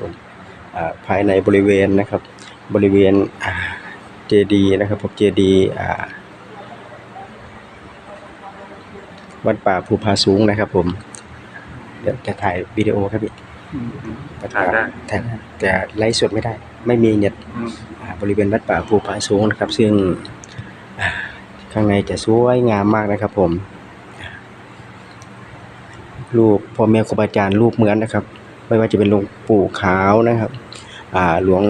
ผมอ่าภายในบริเวณนะครับ บริเวณอ่าเจดีนะครับผมเจดีอ่าวัดป่าภูพาสูงนะครับ ผม เดี๋ยวจะถ่ายวิดีโอครับพี่ถ่ายได้ถ่ายได้แต่ไลฟ์สดไม่ได้ ไม่มีเน็ตอืมอ่าบริเวณวัดป่าภูผาสูงนะครับ ซึ่งอ่าข้างในจะสวยงามมากนะครับ ผมรูปพ่อแม่ครูบาอาจารย์รูปเหมือนนะครับ ไม่ว่าจะเป็นหลวงปู่ขาวนะครับหลวง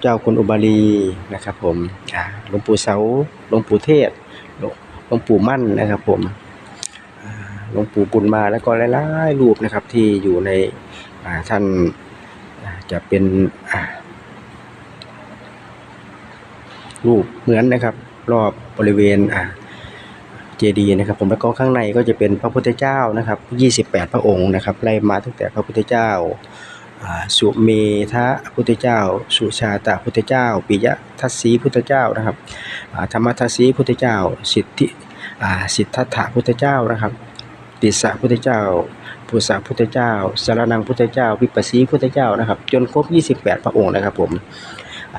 เจ้าคุณอุบาลีนะครับ ผมหลวงปู่เสาหลวงปู่เทศหลวงปู่มั่นนะครับ ผมหลวงปู่บุญมาแล้วก็หลายๆรูปนะครับ ที่อยู่ในท่านจะเป็นรูปเหมือนนะครับ รอบบริเวณอ่า เจดีย์นะครับ ผมแล้วก็ข้างในก็จะเป็นพระพุทธเจ้านะครับ 28 พระองค์นะครับไล่มาตั้งแต่พระพุทธเจ้าสุเมธะพุทธเจ้า สุชาตะพุทธเจ้า ปิยะทัสสีพุทธเจ้านะครับธรรมทัสสีพุทธเจ้า สิทธิสิทธัตถะพุทธเจ้านะครับติสสะพุทธเจ้าปุษะพุทธเจ้าสารนังพุทธเจ้า วิปัสสีพุทธเจ้านะครับ จนครบ 28 พระองค์นะครับผม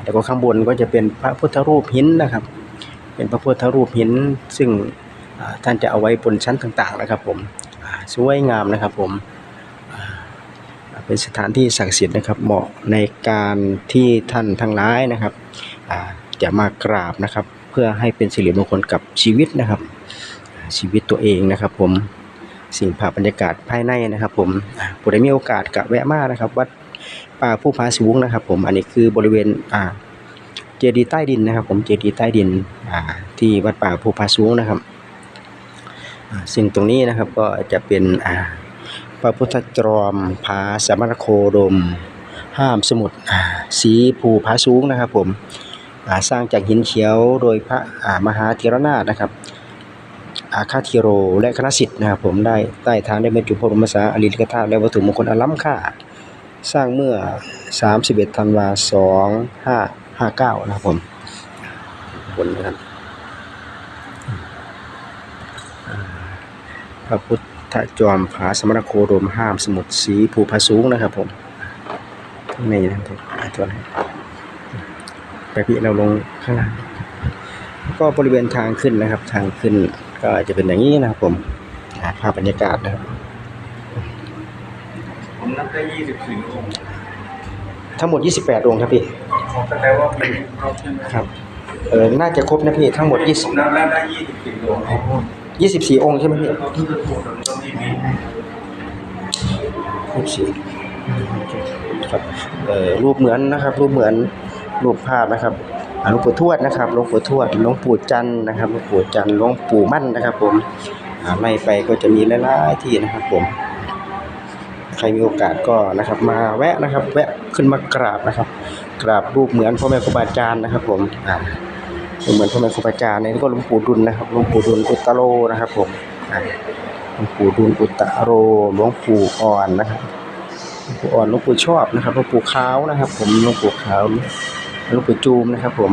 แล้วก็ข้างบนก็จะเป็นพระพุทธรูปหินนะครับ เป็นพระพุทธรูปหินซึ่ง ท่านจะเอาไว้บนชั้นต่างๆนะครับผมสวยงามนะครับผมเป็นสถานที่ศักดิ์สิทธิ์นะครับเหมาะในการที่ท่านทั้งหลายนะครับจะมากราบนะครับ เพื่อให้เป็นสิริมงคลกับชีวิตนะครับ ชีวิตตัวเองนะครับผมสิ่งภาพบรรยากาศภายในนะครับผมอ่าผู้ใดมีโอกาสกะแวะมานะครับ วัดป่าผู้ผาสูงนะครับ ผมอันนี้คือบริเวณอ่าเจดีย์ใต้ดินนะครับ ผมเจดีย์ใต้ดินอ่าที่วัดป่าภูผาสูงนะครับ ซึ่งตรงนี้นะครับก็จะเป็นพระพุทธจอมผาสมณโคดม ห้ามสมุทรสีภูผาสูงนะครับผมสร้างจากหินเขียวโดยพระมหาเถรนาถนะครับ อาคาธิโรและคณะสิทธิ์นะครับผมได้ใต้ฐานได้บรรจุพระบรมสารีริกธาตุและวัตถุมงคลอันล้ำค่า สร้างเมื่อ 31ธันวา2559 นะครับผมผลนะครับอ่าพ ระพุทธจอมผาสมณโคดมห้ามสมุทรสีภูผาสูงนะครับผมข้างในนะครับผมอ่าตัวไหนไปพี่เราลงข้างล่างก็บริเวณทางขึ้นนะครับ ทางขึ้นก็จะเป็นอย่างนี้นะครับผมอ่าภาพบรรยากาศนะครับผมนับได้ยี่สิบสี่องค์ทั้งหมด28องค์ครับพี่แสดงว่าเป็นครบใช่ไหมครับเออน่าจะครบนะพี่ทั้งหมดผมนับได้ยี่สิบสี่องค์ 20 24องค์ใช่ไหมพี่แล้วก็ที่จะถูกตรงนี้มี24ครับเอ่อรูปเหมือนนะครับ รูปเหมือนรูปภาพนะครับหลวงปู่ทวดนะครับหลวงปู่ทวดหลวงปู่จันนะครับหลวงปู่จันหลวงปู่มั่นนะครับ ผมไล่ไปก็จะมีหลายๆที่นะครับ ผม ใครมีโอกาสก็นะครับ มาแวะนะครับ แวะขึ้นมากราบนะครับ กราบรูปเหมือนพ่อแม่ครูบาอาจารย์นะครับ ผมอ่า เหมือนพ่อแม่ครูบาอาจารย์นี่ก็หลวงปู่ดุลนะครับหลวงปู่ดุลอุตตโรนะครับ ผมหลวงปู่ดุลอุตตโรหลวงปู่อ่อนนะครับหลวงปู่อ่อนหลวงปู่ชอบนะครับหลวงปู่ขาวนะครับ ผมหลวงปู่ขาวหลวงปู่จูมนะครับ ผม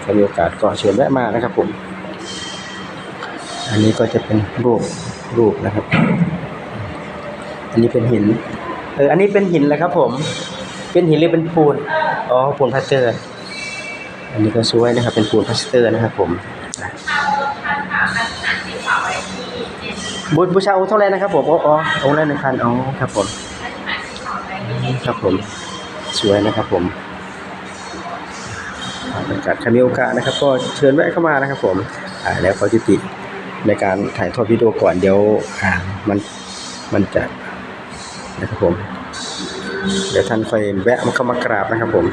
ใครมีโอกาสก็เชิญแวะมานะครับ ผม อันนี้ก็จะเป็นรูปรูปนะครับ อันนี้เป็นหินเอออันนี้เป็นหินแล้วครับ ผม เป็นหินหรือเป็นปูนอ๋อปูนพลาเตอร์ อันนี้ก็สวยนะครับ เป็นปูนพลาสเตอร์นะครับผมบูบูชาองค์เท่าไรนะครับผมอ๋ออ๋อองค์ละหนึ่งพันอ๋อครับผมครับผม สวยนะครับผมอ่าบรรยากาศใครมีโอกาสนะครับ ก็เชิญแวะเข้ามานะครับ ผมอ่าแล้วขอจุติในการถ่ายทอดวิดีโอก่อนเดี๋ยวอ่ามันมันจะนะครับผม เดี๋ยวท่านค่อยแวะมาเข้ามากราบนะครับผม